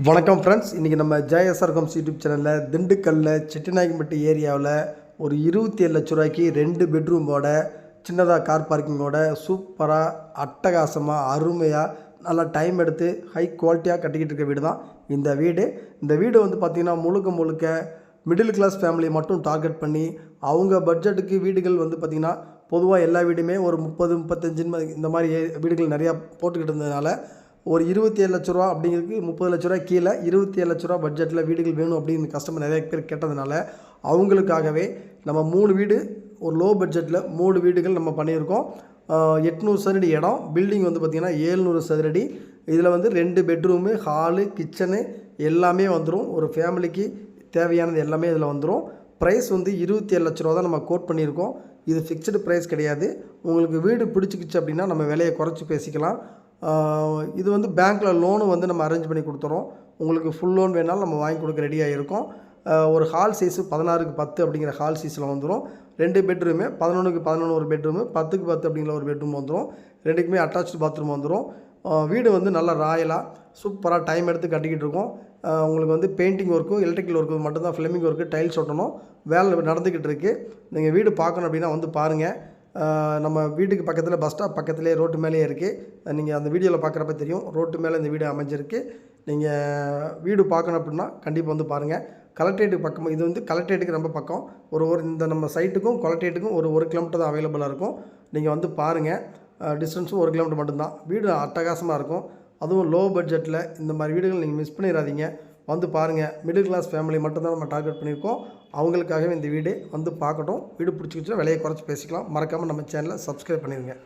வணக்கம் ஃப்ரெண்ட்ஸ் இன்றைக்கி நம்ம ஜேஎஸ்ஆர் கம்ஸ் யூடியூப் சேனலில் திண்டுக்கல்லில் செட்டிநாயக்கம்பட்டி ஏரியாவில் ஒரு இருபத்தி ஏழு லட்ச ரூபாய்க்கு ரெண்டு பெட்ரூமோட சின்னதாக கார் பார்க்கிங்கோட சூப்பராக அட்டகாசமாக அருமையாக நல்லா டைம் எடுத்து ஹை குவாலிட்டியாக கட்டிக்கிட்டு இருக்க வீடு தான் இந்த வீடு. இந்த வீடு வந்து பார்த்திங்கன்னா முழுக்க முழுக்க மிடில் கிளாஸ் ஃபேமிலியை மட்டும் டார்கெட் பண்ணி அவங்க பட்ஜெட்டுக்கு வீடுகள் வந்து பார்த்திங்கன்னா பொதுவாக எல்லா வீடுமே ஒரு முப்பது முப்பத்தஞ்சுன்னு இந்த மாதிரி வீடுகள் நிறையா போட்டுக்கிட்டு இருந்ததுனால ஒரு இருபத்தி ஏழு லட்ச ரூபா அப்படிங்கிறதுக்கு முப்பது லட்ச ரூபா கீழே இருபத்தி ஏழு லட்ச ரூபா பட்ஜெட்டில் வீடுகள் வேணும் அப்படின்னு கஸ்டமர் நிறைய பேர் கேட்டதுனால அவங்களுக்காகவே நம்ம மூணு வீடு ஒரு லோ பட்ஜெட்டில் மூணு வீடுகள் நம்ம பண்ணியிருக்கோம். எட்நூறு சதுரடி இடம். பில்டிங் வந்து பார்த்திங்கன்னா ஏழ்நூறு சதுரடி. இதில் வந்து ரெண்டு பெட்ரூமு ஹாலு கிச்சனு எல்லாமே வந்துடும் ஒரு ஃபேமிலிக்கு தேவையானது எல்லாமே இதில் வந்துடும் ப்ரைஸ் வந்து இருபத்தி ஏழு லட்ச ரூபா தான் நம்ம கோட் பண்ணியிருக்கோம். இது ஃபிக்ஸ்டு ப்ரைஸ் கிடையாது. உங்களுக்கு வீடு பிடிச்சிக்கிச்சு அப்படின்னா நம்ம விலையை குறைச்சி பேசிக்கலாம். இது வந்து பேங்க்கில் லோனு வந்து நம்ம அரேஞ்ச் பண்ணி கொடுத்துறோம். உங்களுக்கு ஃபுல் லோன் வேணாலும் நம்ம வாங்கி கொடுக்க ரெடியாக இருக்கோம் ஒரு ஹால் சைஸு பதினாறுக்கு பத்து அப்படிங்கிற ஹால் சைஸில் வந்துடும் ரெண்டு பெட்ரூமு பதினொன்றுக்கு பதினொன்று ஒரு பெட்ரூமு பத்துக்கு பத்து அப்படிங்கிற ஒரு பெட்ரூம் வந்துடும் ரெண்டுக்குமே அட்டாச்சு பாத்ரூம் வந்துடும் வீடு வந்து நல்லா ராயலாக சூப்பராக டைம் எடுத்து கட்டிக்கிட்டு இருக்கோம். உங்களுக்கு வந்து பெயிண்டிங் ஒர்க்கும் எலக்ட்ரிக்கல் ஒர்க்கு மட்டும்தான் ஃப்ளமிங் ஒர்க்கு டைல்ஸ் ஒட்டணும். வேலை நடந்துக்கிட்டு இருக்குது நீங்கள் வீடு பார்க்கணும் அப்படின்னா வந்து பாருங்கள் நம்ம வீட்டுக்கு பக்கத்தில் பஸ் ஸ்டாப் பக்கத்துலேயே ரோட்டு மேலேயே இருக்குது நீங்கள் அந்த வீடியோவில் பார்க்குறப்ப தெரியும். ரோட்டு மேலே இந்த வீடு அமைஞ்சிருக்கு. நீங்கள் வீடு பார்க்கணும் அப்படின்னா கண்டிப்பாக வந்து பாருங்கள் கலெக்டரேட்டுக்கு பக்கம் இது வந்து கலெக்டரேட்டுக்கு ரொம்ப பக்கம். ஒரு ஒரு இந்த நம்ம சைட்டுக்கும் கலெக்டரேட்டுக்கும் ஒரு ஒரு கிலோமீட்டர் தான் அவைலபிளாக இருக்கும். நீங்கள் வந்து பாருங்கள் டிஸ்டன்ஸும் ஒரு கிலோமீட்டர் மட்டும்தான். வீடு அட்டகாசமாக இருக்கும். அதுவும் லோ பட்ஜெட்டில் இந்த மாதிரி வீடுகள் நீங்கள் மிஸ் பண்ணிடாதீங்க வந்து பாருங்கள் மிடில் கிளாஸ் ஃபேமிலி மட்டும்தான் நம்ம டார்கெட் பண்ணியிருக்கோம். அவங்களுக்காகவே இந்த வீடு வந்து பார்க்கட்டும். வீடு பிடிச்சிக்கிச்சுன்னா விலையை குறைச்சி பேசிக்கலாம். மறக்காமல் நம்ம சேனலை சப்ஸ்கிரைப் பண்ணிடுங்க